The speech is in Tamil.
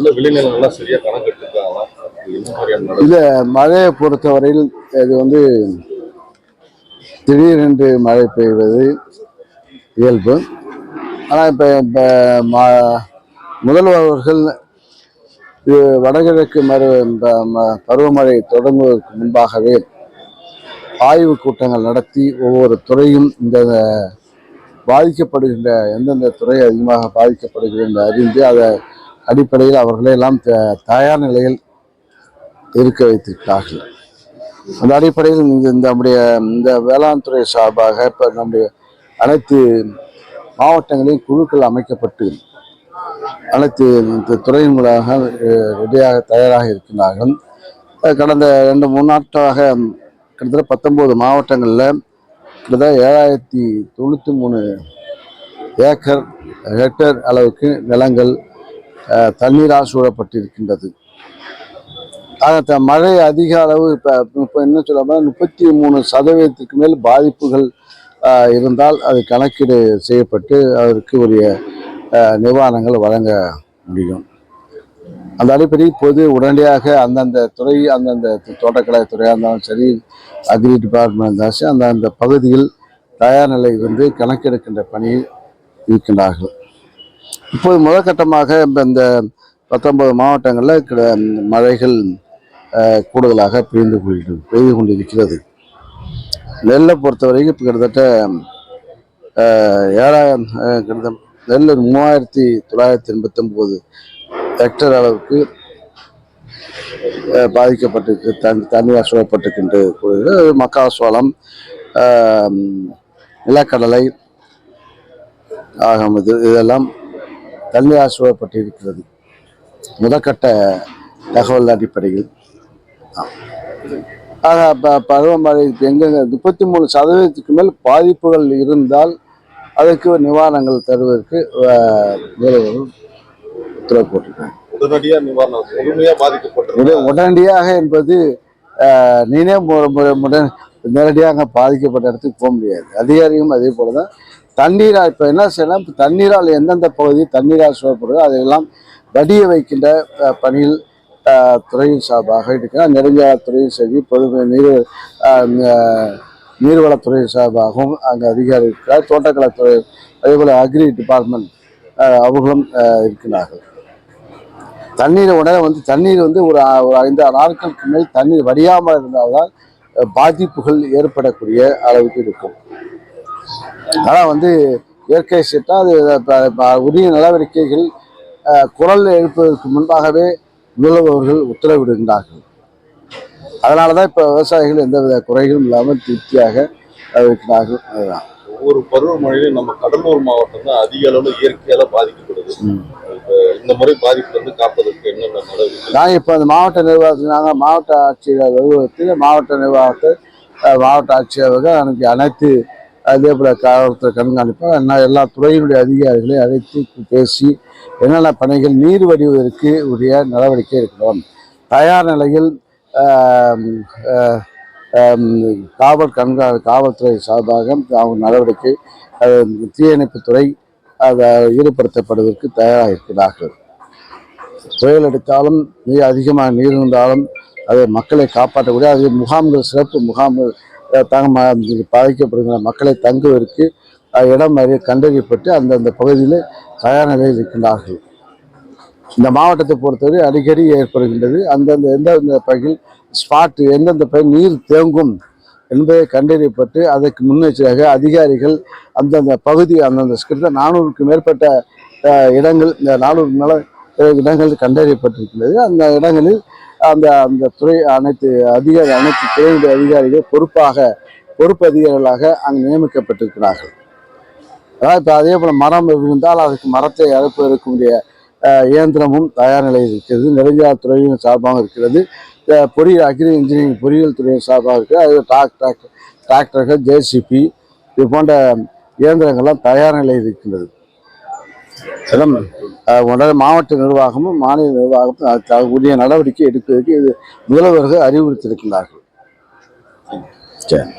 உள்ள விளைநிலங்கள்லாம் சரியா கணக்கு இல்ல மழையை பொறுத்தவரையில் இது வந்து திடீரென்று மழை பெய்வது இயல்பு. ஆனால் இப்போ இப்போ மா முதல்வர் அவர்கள் இது வடகிழக்கு மறு பருவமழை தொடங்குவதற்கு முன்பாகவே ஆய்வு கூட்டங்கள் நடத்தி ஒவ்வொரு துறையும் இந்த பாதிக்கப்படுகின்ற எந்தெந்த துறை அதிகமாக பாதிக்கப்படுகிறது என்று அறிந்து அதை அடிப்படையில் அவர்களை எல்லாம் த- தயார் நிலையில் இருக்க வைத்திருக்கிறார்கள். அந்த அடிப்படையில் இந்த இந்த நம்முடைய இந்த வேளாண் துறை சார்பாக இப்போ நம்முடைய அனைத்து மாவட்டங்களில் குழுக்கள் அமைக்கப்பட்டு அனைத்து இந்த துறையின் மூலமாக ரெடியாக தயாராக இருக்கின்றார்கள். கடந்த ரெண்டு மூணு நாட்களாக கிட்டத்தட்ட பத்தொம்போது மாவட்டங்களில் கிட்டத்தட்ட ஏழாயிரத்தி தொண்ணூற்றி மூணு ஏக்கர் ஹெக்டேர் அளவுக்கு நிலங்கள் தண்ணீரால் சூழப்பட்டிருக்கின்றது. ஆக த- மழை அதிக அளவு இப்போ இப்போ என்ன சொல்ல முப்பத்தி மூணு சதவீதத்துக்கு மேல் பாதிப்புகள் இருந்தால் அது கணக்கீடு செய்யப்பட்டு அதற்கு உரிய நிவாரணங்கள் வழங்க முடியும். அந்த அடிப்படையில் பொது உடனடியாக அந்தந்த துறை அந்தந்த தோட்டக்கலை துறையாக இருந்தாலும் சரி அக்ரி டிபார்ட்மெண்ட் இருந்தாலும் சரி அந்தந்த பகுதியில் தயார் நிலை வந்து கணக்கெடுக்கின்ற பணியில் இருக்கின்றார்கள். இப்போது முதற்கட்டமாக இப்ப இந்த பத்தொன்பது மாவட்டங்களில் கிட- மழைகள் கூடுதலாக பெய்து கொண்டு பெய்து கொண்டிருக்கிறது. நெல்லை பொறுத்தவரைக்கும் இப்போ கிட்டத்தட்ட ஏழாயிரம் கிட்டத்தட்ட நெல் மூவாயிரத்தி தொள்ளாயிரத்தி எண்பத்தொம்போது ஹெக்டர் அளவுக்கு பாதிக்கப்பட்டு பாதிக்கப்பட்டிருக்கு தண்ணி தண்ணீர் சூழப்பட்டிருக்கின்ற மக்காசோளம் நிலக்கடலை ஆகும் இது இதெல்லாம் தண்ணீரால் சூழப்பட்டிருக்கிறது முதற்கட்ட தகவல் அடிப்படையில். பருவமழை எங்கெங்க முப்பத்தி மூணு சதவீதத்துக்கு மேல் பாதிப்புகள் இருந்தால் அதற்கு நிவாரணங்கள் தருவதற்கு உத்தரவு போட்டிருக்காங்க உட- உடனடியாக என்பது நீனே நேரடியாக பாதிக்கப்பட்ட இடத்துக்கு போக முடியாது. அதிகாரியும் அதே போல தான் தண்ணீரால் இப்போ என்ன செய்யலாம்? இப்போ தண்ணீரால் எந்தெந்த பகுதி தண்ணீரால் சூழப்படுதோ அதையெல்லாம் வடிய வைக்கின்ற பணியில் துறையின் சார்பாக இருக்கிறார் நெடுஞ்சாலைத்துறையும் சரி பொதுமை நீர் அஹ், நீர்வளத்துறை சார்பாகவும் அங்கே அதிகாரி இருக்கிறார் தோட்டக்கலைத்துறை அதேபோல் அக்ரி டிபார்ட்மெண்ட் அவர்களும் இருக்கிறார்கள் தண்ணீரை உடனே வந்து தண்ணீர் வந்து ஒரு ஒரு ஐந்து நாட்களுக்கு மேல் தண்ணீர் வடியாமல் இருந்தால்தான் பாதிப்புகள் ஏற்படக்கூடிய அளவுக்கு இருக்கும். ஆனால் வந்து இயற்கை சீட்டாக அது உரிய நடவடிக்கைகள் குரல் எழுப்பதற்கு முன்பாகவே முதல்வர்கள் உத்தரவிடுகின்றார்கள். அதனால தான் இப்போ விவசாயிகள் எந்தவித குறைகளும் இல்லாமல் திருப்தியாக இருக்கிறார்கள். அதுதான். ஒவ்வொரு பருவமழையிலும் நம்ம கடலூர் மாவட்டம் தான் அதிக அளவுல இயற்கையால பாதிக்கப்படுது. இந்த முறை பாதிப்புல இருந்து காப்பதற்கு என்னென்ன நடவடிக்கை? நாங்கள் இப்போ அந்த மாவட்ட நிர்வாகத்தில் நாங்கள் மாவட்ட ஆட்சியர் அலுவலகத்தில் மாவட்ட நிர்வாகத்தை மாவட்ட ஆட்சியர்கள் அன்னைக்கு அனைத்து அதே போல் காவல்துறை கண்காணிப்பாக என்ன எல்லா துறையினுடைய அதிகாரிகளை அழைத்து பேசி என்னென்ன பணிகள் நீர் வடிவதற்கு உரிய நடவடிக்கை இருக்கிறோம் தயார் நிலையில் காவல் கண்கா காவல்துறை சார்பாக அவங்க நடவடிக்கை தீயணைப்புத்துறை அதை ஈடுபடுத்தப்படுவதற்கு தயாராக இருக்கிறார்கள். புயல் எடுத்தாலும் மிக அதிகமாக நீர் இருந்தாலும் அதை மக்களை காப்பாற்றக்கூடிய அது முகாம்கள் சிறப்பு முகாம்கள் தங்க ம- பாதிக்கப்படுகிற மக்களை தங்குவதற்கு இடம் அறிய கண்டறியப்பட்டு அந்தந்த பகுதியில் தயார் நிலையில் இருக்கின்றார்கள். இந்த மாவட்டத்தை பொறுத்தவரை அடிக்கடி ஏற்படுகின்றது. அந்தந்த எந்தெந்த பகுதியில் ஸ்பாட் எந்தெந்த பகுதியில் நீர் தேங்கும் என்பதை கண்டறியப்பட்டு அதற்கு முன்னெச்சரிக்கையாக அதிகாரிகள் அந்தந்த பகுதி அந்தந்த கிட்ட நானூறுக்கு மேற்பட்ட இடங்கள் இந்த நானூறு மேல இடங்கள் கண்டறியப்பட்டிருக்கின்றது. அந்த இடங்களில் அந்த அந்த துறை அனைத்து அதிகாரி அனைத்து துறையுடைய அதிகாரிகள் பொறுப்பாக பொறுப்பு அதிகாரிகளாக அங்கு நியமிக்கப்பட்டிருக்கிறார்கள். அதாவது இப்போ அதே போல் மரம் விழுந்தால் அதுக்கு மரத்தை அறுப்பதற்குரிய இயந்திரமும் தயார் நிலையில் இருக்கிறது. நெடுஞ்சாலைத்துறையின் சார்பாக இருக்கிறது. பொறியியல் அக்ரி இன்ஜினியரிங் பொறியியல் துறையின் சார்பாக இருக்கிறது அது டிராக்டர் டிராக்டர்கள் ஜேசிபி இது போன்ற இயந்திரங்கள்லாம் தயார் நிலையில் இருக்கின்றது. உடனே மாவட்ட நிர்வாகமும் மாநில நிர்வாகமும் அதுக்கு உரிய நடவடிக்கை எடுப்பதற்கு இது முதல்வர்கள் அறிவுறுத்தியிருக்கிறார்கள். சரி.